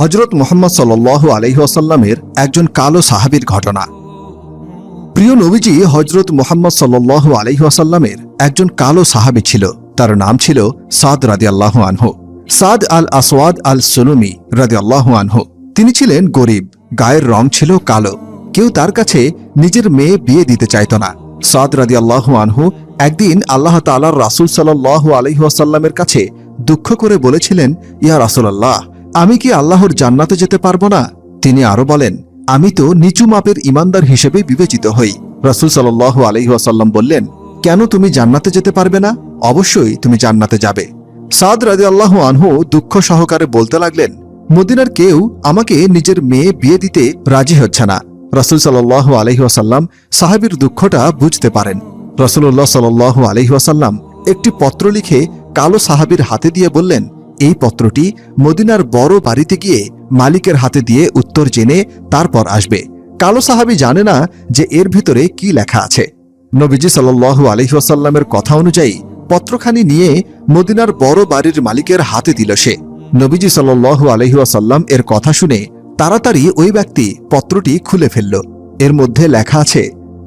হজরত মোহাম্মদ সাল আলহিহাসাল্লামের একজন কালো সাহাবীর ঘটনা। প্রিয় নবীজি হজরত মোহাম্মদ সাল আলহিহাসাল্লামের একজন কালো সাহাবী ছিল। তার নাম ছিল সাদ রাদি আল্লাহ আনহু। সাদ আল আসওয়াদ আল সুলুমি রাদি আল্লাহ আনহু। তিনি ছিলেন গরিব, গায়ের রং ছিল কালো। কেউ তার কাছে নিজের মেয়ে বিয়ে দিতে চাইত না। সাদ রাদি আল্লাহ আনহু একদিন আল্লাহ তালার রাসুল সাল্লাহ আলহিহাসাল্লামের কাছে দুঃখ করে বলেছিলেন, ইয়া রাসুলাল্লাহ আমি কি আল্লাহর জান্নাতে যেতে পারব না? তিনি আরও বলেন, আমি তো নিচু মাপের ইমানদার হিসেবে বিবেচিত হই। রাসুল সাল আলহিহাসাল্লাম বললেন, কেন তুমি জান্নাতে যেতে পারবে না? অবশ্যই তুমি জান্নাতে যাবে। সাদ রাজি আল্লাহ আনহু দুঃখ সহকারে বলতে লাগলেন, মদিনার কেউ আমাকে নিজের মেয়ে বিয়ে দিতে রাজি হচ্ছে না। রাসুল সাল আলহিহাসাল্লাম সাহাবির দুঃখটা বুঝতে পারেন। রসুল্লাহ সাল আলহিহাসাল্লাম একটি পত্র লিখে কালো সাহাবির হাতে দিয়ে বললেন এই পত্রটি মদিনার বড় বাড়িতে গিয়ে মালিকের হাতে দিয়ে উত্তর জেনে তারপর আসবে। কালো সাহাবি জানে না যে এর ভিতরে কি লেখা আছে। নবীজি সাল্লু আলহিহাসাল্লামের কথা অনুযায়ী পত্রখানি নিয়ে মদিনার বড় বাড়ির মালিকের হাতে দিল সে। নবীজি সাল্লু আলহিহাসাল্লাম এর কথা শুনে তাড়াতাড়ি ওই ব্যক্তি পত্রটি খুলে ফেলল। এর মধ্যে লেখা আছে,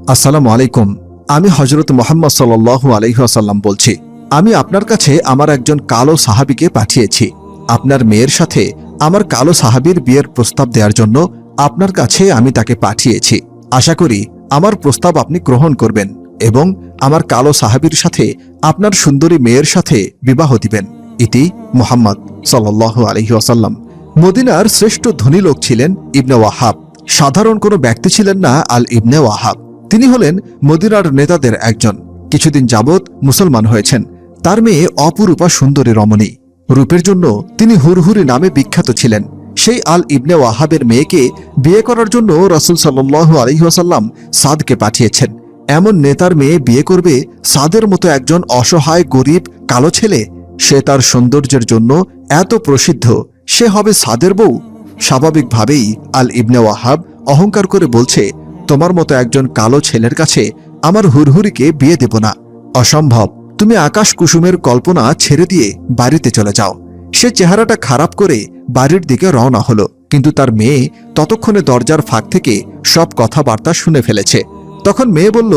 আসসালামু আলাইকুম, আমি হজরত মোহাম্মদ সাল্লু আলহিহাসাল্লাম বলছি। আমি আপনার কাছে আমার একজন কালো সাহাবিকে পাঠিয়েছি। আপনার মেয়ের সাথে আমার কালো সাহাবির বিয়ের প্রস্তাব দেওয়ার জন্য আপনার কাছে আমি তাকে পাঠিয়েছি। আশা করি আমার প্রস্তাব আপনি গ্রহণ করবেন এবং আমার কালো সাহাবির সাথে আপনার সুন্দরী মেয়ের সাথে বিবাহ দিবেন। ইতি মোহাম্মদ সাল্লাহ আলহি আসাল্লাম মদিনার শ্রেষ্ঠ ধনী লোক ছিলেন ইবনে ওয়াহাব। সাধারণ কোনো ব্যক্তি ছিলেন না আল ইবনে ওয়াহাব। তিনি হলেন মদিনার নেতাদের একজন। কিছুদিন যাবৎ মুসলমান হয়েছেন। তার মেয়ে অপরূপা সুন্দরী রমণী। রূপের জন্য তিনি হুরহুরি নামে বিখ্যাত ছিলেন। সেই আল ইবনে ওয়াহাবের মেয়েকে বিয়ে করার জন্য রসুল সাল্লু আলহিহাসাল্লাম সাদকে পাঠিয়েছেন। এমন নেতার মেয়ে বিয়ে করবে সাদের মতো একজন অসহায়, গরিব, কালো ছেলে। সে তার সৌন্দর্যের জন্য এত প্রসিদ্ধ। সে হবে সাদের বউ। স্বাভাবিকভাবেই আল ইবনে ওয়াহাব অহংকার করে বলছে, তোমার মতো একজন কালো ছেলের কাছে আমার হুরহুরিকে বিয়ে দেব না। অসম্ভব। তুমি আকাশ কুসুমের কল্পনা ছেড়ে দিয়ে বাড়িতে চলে যাও। সে চেহারাটা খারাপ করে বাড়ির দিকে রওনা হলো, কিন্তু তার মেয়ে ততক্ষণে দরজার ফাঁক থেকে সব কথাবার্তা শুনে ফেলেছে। তখন মেয়ে বলল,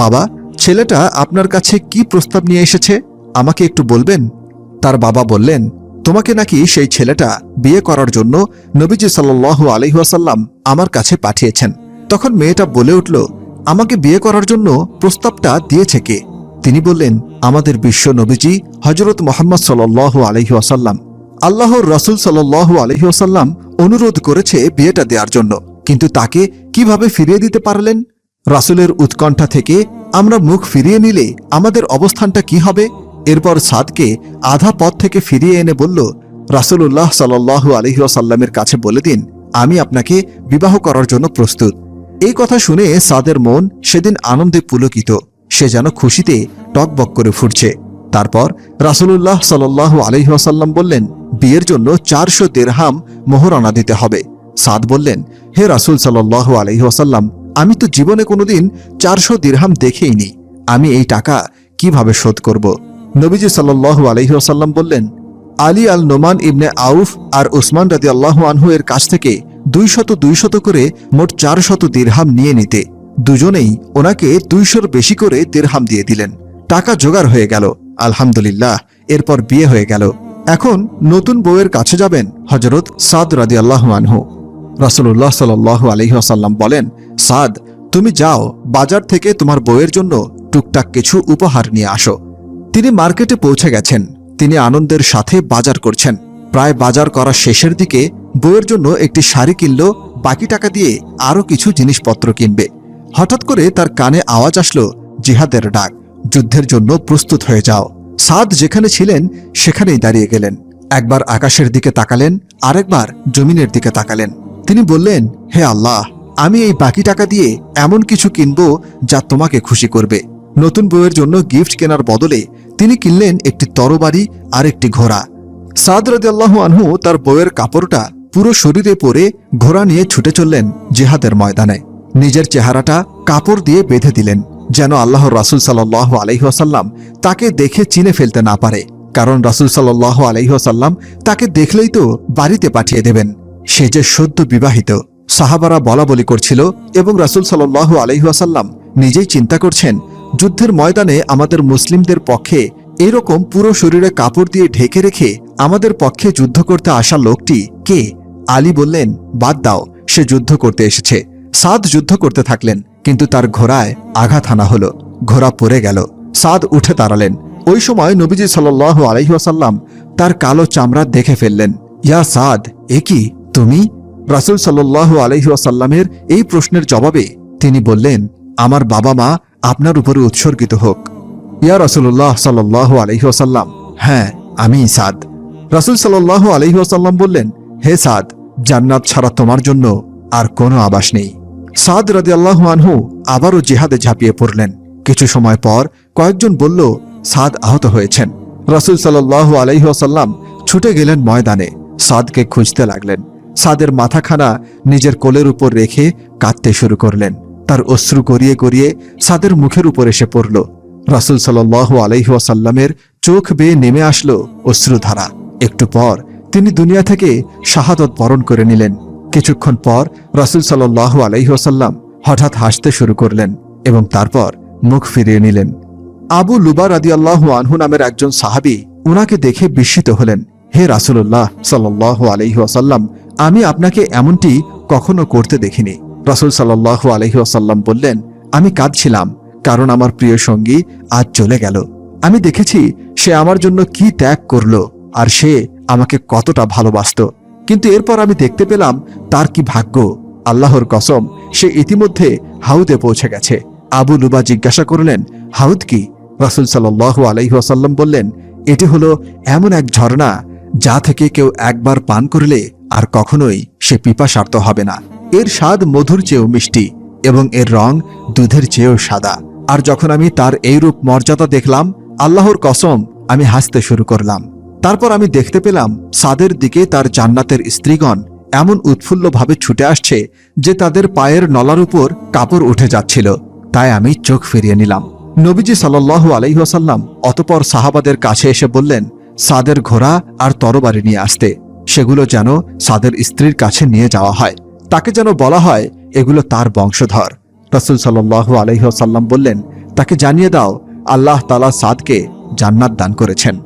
বাবা, ছেলেটা আপনার কাছে কি প্রস্তাব নিয়ে এসেছে? আমাকে একটু বলবেন? তার বাবা বললেন, তোমাকে নাকি সেই ছেলেটা বিয়ে করার জন্য নবীজি সাল্লু আলহিহাসাল্লাম আমার কাছে পাঠিয়েছেন। তখন মেয়েটা বলে উঠল, আমাকে বিয়ে করার জন্য প্রস্তাবটা দিয়েছে কে? তিনি বললেন, আমাদের বিশ্ব নবীজি হজরত মোহাম্মদ সাল আলহি আসাল্লাম আল্লাহর রসুল সাল আলহি আসাল্লাম অনুরোধ করেছে বিয়েটা দেওয়ার জন্য। কিন্তু তাকে কীভাবে ফিরিয়ে দিতে পারলেন? রাসুলের উৎকণ্ঠা থেকে আমরা মুখ ফিরিয়ে নিলে আমাদের অবস্থানটা কি হবে? এরপর সাদকে আধা পথ থেকে ফিরিয়ে এনে বলল রাসুল্লাহ সাল্লাহু আলহি আসাল্লামের কাছে বলে দিন, আমি আপনাকে বিবাহ করার জন্য প্রস্তুত। এই কথা শুনে সাদের মন সেদিন আনন্দে পুলকিত। সে যেন খুশিতে টকবক করে ফুটছে। তারপর রাসুলুল্লাহ সাল্লাহ আলহিহাসাল্লাম বললেন, বিয়ের জন্য চারশো দেড়হাম মোহরানা দিতে হবে। সাদ বললেন, হে রাসুল সাল্লাহ আলহিহাসাল্লাম আমি তো জীবনে কোনোদিন চারশো দিরহাম দেখেইনি আমি এই টাকা কীভাবে শোধ করব? নবীজি সাল্লাহ আলহিহাসাল্লাম বললেন, আলী আল নোমান ইবনে আউফ আর উসমান রাদি আল্লাহ আনহু এর কাছ থেকে দুইশত দুইশত করে মোট চারশত দিরহাম নিয়ে নিতে। দুজনেই ওনাকে দুইশোর বেশি করে দেড়হাম দিয়ে দিলেন। টাকা জোগাড় হয়ে গেল। আলহামদুলিল্লাহ, এরপর বিয়ে হয়ে গেল। এখন নতুন বউয়ের কাছে যাবেন হজরত সাদ রাদি আনহু। রাসুল্লাহ সাল আলহিহাসাল্লাম বলেন, সাদ, তুমি যাও, বাজার থেকে তোমার বউয়ের জন্য টুকটাক কিছু উপহার নিয়ে আসো। তিনি মার্কেটে পৌঁছে গেছেন। তিনি আনন্দের সাথে বাজার করছেন। প্রায় বাজার করা শেষের দিকে বউয়ের জন্য একটি শাড়ি কিনল, বাকি টাকা দিয়ে আরও কিছু জিনিসপত্র কিনবে। হঠাৎ করে তার কানে আওয়াজ আসলো জিহাদের ডাক, যুদ্ধের জন্য প্রস্তুত হয়ে যাও। সাদ যেখানে ছিলেন, সেখানেই দাঁড়িয়ে গেলেন। একবার আকাশের দিকে তাকালেন, আরেকবার জমিনের দিকে তাকালেন। তিনি বললেন, হে আল্লাহ, আমি এই বাকি টাকা দিয়ে এমন কিছু কিনব যা তোমাকে খুশি করবে। নতুন বউয়ের জন্য গিফট কেনার বদলে তিনি কিনলেন একটি তরবারি আর একটি ঘোড়া। সাদ রাদিয়াল্লাহু আনহু তার বউয়ের কাপড়টা পুরো শরীরে পরে ঘোড়া নিয়ে ছুটে চললেন জেহাদের ময়দানে। নিজের চেহারাটা কাপড় দিয়ে বেঁধে দিলেন, যেন আল্লাহর রাসুল সাল্লাহ আলহিহাসাল্লাম তাকে দেখে চিনে ফেলতে না পারে। কারণ রাসুল সাল্লাহ আলহিহাসাল্লাম তাকে দেখলেই তো বাড়িতে পাঠিয়ে দেবেন। সে যে সদ্য বিবাহিত, সাহাবারা বলা বলি করছিল এবং রাসুল সাল্লাহ আলহিহাসাল্লাম নিজেই চিন্তা করছেন, যুদ্ধের ময়দানে আমাদের মুসলিমদের পক্ষে এরকম পুরো শরীরে কাপড় দিয়ে ঢেকে রেখে আমাদের পক্ষে যুদ্ধ করতে আসা লোকটি কে? আলী বললেন, বাদ দাও, সে যুদ্ধ করতে এসেছে। সাদ যুদ্ধ করতে থাকলেন, কিন্তু তার ঘোড়ায় আঘাত হানা হলো। ঘোড়া পড়ে গেল। সাদ উঠে দাঁড়ালেন। ওই সময় নবীজি সাল্ল আলহিহাসাল্লাম তার কালো চামড়া দেখে ফেললেন। ইয়া সাদ, এ কি? তুমি? রাসুল সাল্লাহ আলহিহাসাল্লামের এই প্রশ্নের জবাবে তিনি বললেন, আমার বাবা মা আপনার উপরে উৎসর্গিত হোক। ইয়া রাসুল্লাহ সাল্লাহ আলহিহাসাল্লাম হ্যাঁ আমি সাদ। রাসুল সাল্লাহ আলহিহাসাল্লাম বললেন, হে সাদ, জান্নাত ছাড়া তোমার জন্য আর কোনো আবাস নেই। সাদ রাজি আল্লাহ আনহু আবারও জিহাদে ঝাঁপিয়ে পড়লেন। কিছু সময় পর কয়েকজন বলল, সাদ আহত হয়েছেন। রাসুল সাল্লাহ আলহিহাসাল্লাম ছুটে গেলেন ময়দানে। সাদকে খুঁজতে লাগলেন। সাদের মাথাখানা নিজের কোলের উপর রেখে কাঁদতে শুরু করলেন। তার অশ্রু গড়িয়ে গড়িয়ে সাদের মুখের উপর এসে পড়ল। রাসুল সাল্লাহ আলহিহাসাল্লামের চোখ বেয়ে নেমে আসলো অশ্রুধারা। একটু পর তিনি দুনিয়া থেকে শাহাদত বরণ করে নিলেন। কিছুক্ষণ পর রাসুল সাল্লাহ আলহিহাসাল্লাম হঠাৎ হাসতে শুরু করলেন এবং তারপর মুখ ফিরিয়ে নিলেন। আবু লুবা রাদি আল্লাহ আনহু নামের একজন সাহাবি উনাকে দেখে বিস্মিত হলেন, হে রাসুল্লাহ সাল্লাহ আলহিহাসাল্লাম আমি আপনাকে এমনটি কখনো করতে দেখিনি। রাসুল সাল্লাহ আলহিহাসাল্লাম বললেন, আমি কাঁদছিলাম, কারণ আমার প্রিয় সঙ্গী আজ চলে গেল। আমি দেখেছি সে আমার জন্য কি ত্যাগ করল, আর সে আমাকে কতটা ভালোবাসত। কিন্তু এরপর আমি দেখতে পেলাম তার কি ভাগ্য, আল্লাহর কসম। সে ইতিমধ্যে হাউদে পৌঁছে গেছে। আবু লুবা জিজ্ঞাসা করলেন, হাউদ কি? রাসুল সাল্লাহ আলহিহাসাল্লাম বললেন, এটি হলো এমন এক ঝর্ণা যা থেকে কেউ একবার পান করলে আর কখনোই সে পিপাসার্ত হবে না। এর স্বাদ মধুর চেয়েও মিষ্টি এবং এর রং দুধের চেয়েও সাদা। আর যখন আমি তার এই রূপ মর্যাদা দেখলাম, আল্লাহর কসম, আমি হাসতে শুরু করলাম। তারপর আমি দেখতে পেলাম সাদের দিকে তার জান্নাতের স্ত্রীগণ এমন উৎফুল্লভাবে ছুটে আসছে যে তাদের পায়ের নলার উপর কাপড় উঠে যাচ্ছিল। তাই আমি চোখ ফিরিয়ে নিলাম। নবীজি সাল্লাহ আলহিহাসাল্লাম অতপর সাহাবাদের কাছে এসে বললেন, সাদের ঘোড়া আর তরবারি নিয়ে আসতে। সেগুলো যেন সাদের স্ত্রীর কাছে নিয়ে যাওয়া হয়। তাকে যেন বলা হয়, এগুলো তার বংশধর। রসুল সাল্লাহ আলহিহাসাল্লাম বললেন, তাকে জানিয়ে দাও, আল্লাহ তালা সাদকে জান্নাত দান করেছেন।